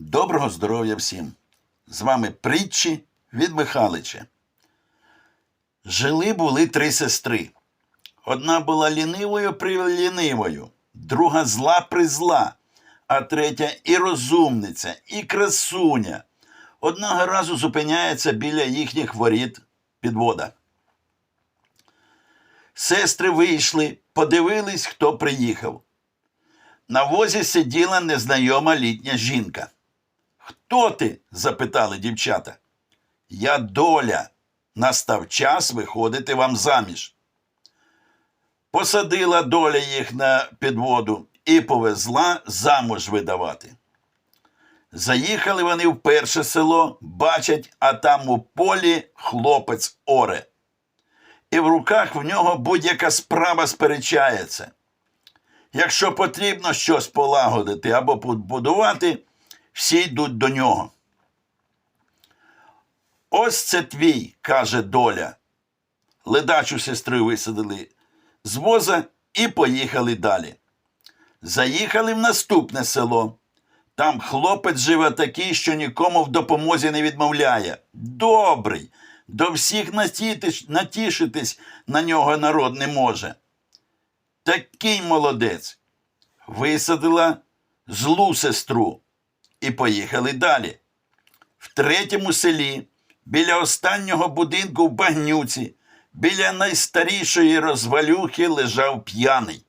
Доброго здоров'я всім! З вами притчі від Михалича. Жили були три сестри. Одна була лінивою прилінивою, друга зла призла, а третя і розумниця, і красуня. Одного разу зупиняється біля їхніх воріт підвода. Сестри вийшли, подивились, хто приїхав. На возі сиділа незнайома літня жінка. Хто ти? запитали дівчата. Я доля. Настав час виходити вам заміж. Посадила доля їх на підводу і повезла замуж видавати. Заїхали вони в перше село, бачать, а там у полі хлопець оре. І в руках в нього будь-яка справа сперечається. Якщо потрібно щось полагодити або побудувати, всі йдуть до нього. Ось це твій, каже доля. Ледачу сестру висадили з воза і поїхали далі. Заїхали в наступне село. Там хлопець живе такий, що нікому в допомозі не відмовляє. Добрий, до всіх натішитись на нього народ не може. Такий молодець. Висадила злу сестру і поїхали далі. В третьому селі, біля останнього будинку в багнюці, біля найстарішої розвалюхи лежав п'яний.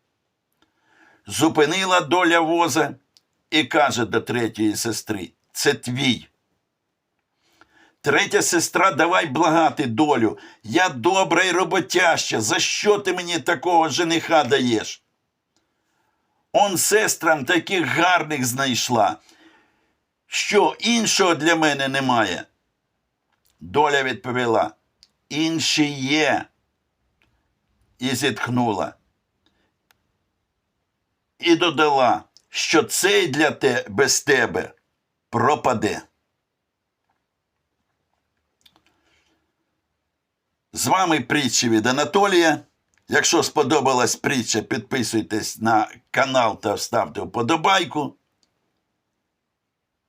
Зупинила доля воза і каже до третьої сестри: це твій. Третя сестра, давай благати долю. Я добра й роботяща. За що ти мені такого жениха даєш? Он сестрам таких гарних знайшла. Що іншого для мене немає? Доля відповіла: інші є. І зітхнула. І додала, що цей для те без тебе пропаде. З вами притчі від Анатолія. Якщо сподобалась притча, підписуйтесь на канал та ставте вподобайку.